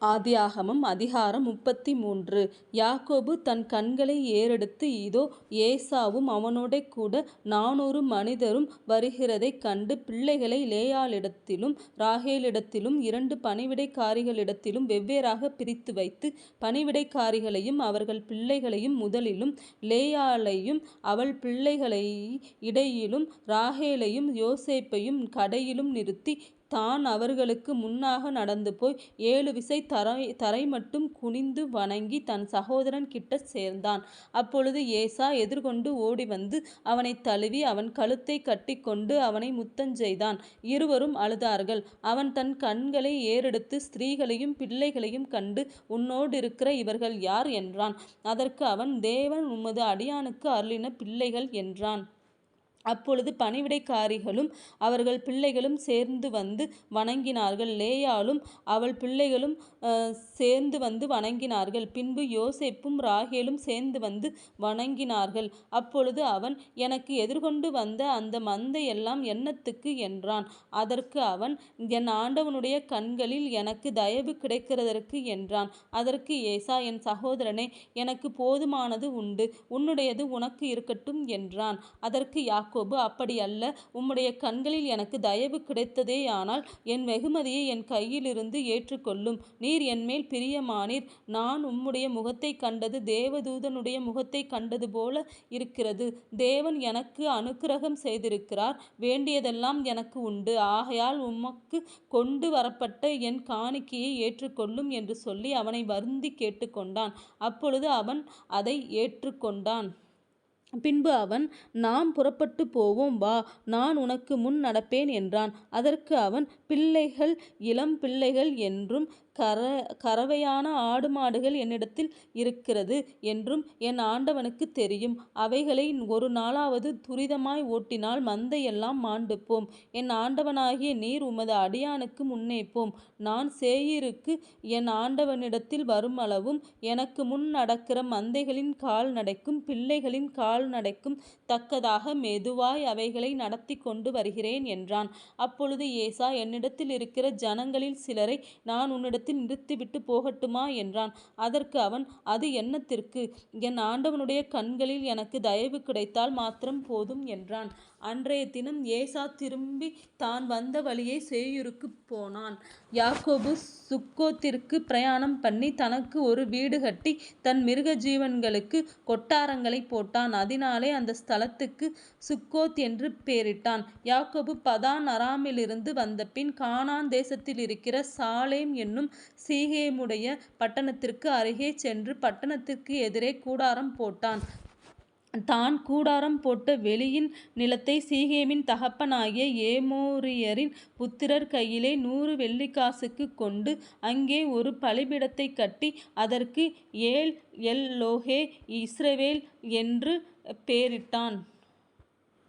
ஆதியாகமம் அதிகாரம் முப்பத்தி மூன்று யாக்கோபு தன் கண்களை ஏறெடுத்து இதோ ஏசாவும் அவனோட கூட நானூறு மனிதரும் வருகிறதைக் கண்டு பிள்ளைகளை லேயாளிடத்திலும் ராகேலிடத்திலும் இரண்டு பணிவிடைக்காரிகளிடத்திலும் வெவ்வேறாக பிரித்து வைத்து பணிவிடைக்காரிகளையும் அவர்கள் பிள்ளைகளையும் முதலிலும் லேயாளையும் அவள் பிள்ளைகளை இடையிலும் ராகேலையும் யோசேப்பையும் கடையிலும் நிறுத்தி தான் அவர்களுக்கு முன்னாக நடந்து போய் ஏழு விசை தரை தரை மட்டும் குனிந்து வணங்கி தன் சகோதரன் கிட்ட சேர்ந்தான். அப்பொழுது ஏசா எதிர்கொண்டு ஓடி வந்து அவனைத் தழுவி அவன் கழுத்தை கட்டிக்கொண்டு அவனை முத்தஞ்செய்தான். இருவரும் அழுதார்கள். அவன் தன் கண்களை ஏறெடுத்து ஸ்திரீகளையும் பிள்ளைகளையும் கண்டு உன்னோடிருக்கிற இவர்கள் யார்? என்றான். அதற்கு அவன் தேவன் உமது அடியானுக்கு அருளின பிள்ளைகள் என்றான். அப்பொழுது பணிவிடைக்காரிகளும் அவர்கள் பிள்ளைகளும் சேர்ந்து வந்து வணங்கினார்கள் லேயாலும் அவள் பிள்ளைகளும் சேர்ந்து வந்து வணங்கினார்கள். பின்பு யோசேப்பும் ராகேலும் சேர்ந்து வந்து வணங்கினார்கள். அப்பொழுது அவன் எனக்கு எதிர்கொண்டு வந்த அந்த மந்தையெல்லாம் என்னத்துக்கு? என்றான். அதற்கு அவன் என் ஆண்டவனுடைய கண்களில் எனக்கு தயவு கிடைக்கிறதற்கு என்றான். அதற்கு ஏசா என் சகோதரனே எனக்கு போதுமானது உண்டு உன்னுடையது உனக்கு இருக்கட்டும் என்றான். அதற்கு யாக்கோபு அப்படியல்ல உம்முடைய கண்களில் எனக்கு தயவு கிடைத்ததே ஆனால் என் வெகுமதியை என் கையிலிருந்து ஏற்றுக்கொள்ளும். நீர் என்மேல் பிரியமானீர் நான் உம்முடைய முகத்தை கண்டது தேவதூதனுடைய முகத்தை கண்டது போல இருக்கிறது. தேவன் எனக்கு அனுக்கிரகம் செய்திருக்கிறார் வேண்டியதெல்லாம் எனக்கு உண்டு. ஆகையால் உமக்கு கொண்டு வரப்பட்ட என் காணிக்கையை ஏற்றுக்கொள்ளும் என்று சொல்லி அவனை வருந்திக் கேட்டுக்கொண்டான். அப்பொழுது அவன் அதை ஏற்றுக்கொண்டான். பின்பு அவன் நாம் புறப்பட்டு போவோம் வா நான் உனக்கு முன் நடப்பேன் என்றான். அதற்கு அவன் பிள்ளைகள் இளம் பிள்ளைகள் என்றும் கர கறவையான ஆடு மாடுகள் என்னிடத்தில் இருக்கிறது என்றும் என் ஆண்டவனுக்கு தெரியும். அவைகளை ஒரு நாளாவது துரிதமாய் ஓட்டினால் மந்தையெல்லாம் மாண்டுப்போம் என் ஆண்டவனாகிய நீர் உமது அடியானுக்கு முன்னேப்போம் நான் சேயிருக்கு என் ஆண்டவனிடத்தில் வருமளவும் எனக்கு முன் நடக்கிற மந்தைகளின் கால்நடைக்கும் பிள்ளைகளின் கால்நடைக்கும் தக்கதாக மெதுவாய் அவைகளை நடத்தி கொண்டு வருகிறேன் என்றான். அப்பொழுது ஏசா என்னிடத்தில் இருக்கிற ஜனங்களில் சிலரை நான் உன்னிடத்தில் நிறுத்திவிட்டுப் போகட்டுமா? என்றான். அதற்கு அவன் அது என்னத்திற்கு? என் ஆண்டவனுடைய கண்களில் எனக்கு தயவு கிடைத்தால் மாத்திரம் போதும் என்றான். அன்றைய தினம் ஏசா திரும்பி தான் வந்த வழியை சேயூருக்கு போனான். யாக்கோபு பிரயாணம் பண்ணி தனக்கு ஒரு வீடு கட்டி தன் மிருக ஜீவன்களுக்கு கொட்டாரங்களைப் போட்டான். அதனாலே அந்த ஸ்தலத்துக்கு சுக்கோத் என்று பெயரிட்டான் யாக்கோபு பதான் அராமிலிருந்து வந்தபின் கானான் தேசத்திலிருக்கிற சாலேம் என்னும் சீகேமுடைய பட்டணத்திற்கு அருகே சென்று பட்டணத்திற்கு எதிரே கூடாரம் போட்டான். தான் கூடாரம் போட்ட வெளியின் நிலத்தை சீகேமின் தகப்பனாகிய ஏமோரியரின் புத்திரர் கையிலே நூறு வெள்ளிக்காசுக்குக் கொண்டு அங்கே ஒரு பலிபீடத்தைக் கட்டி அதற்கு ஏல் எல் லோகே இஸ்ரவேல் என்று பேரிட்டான்.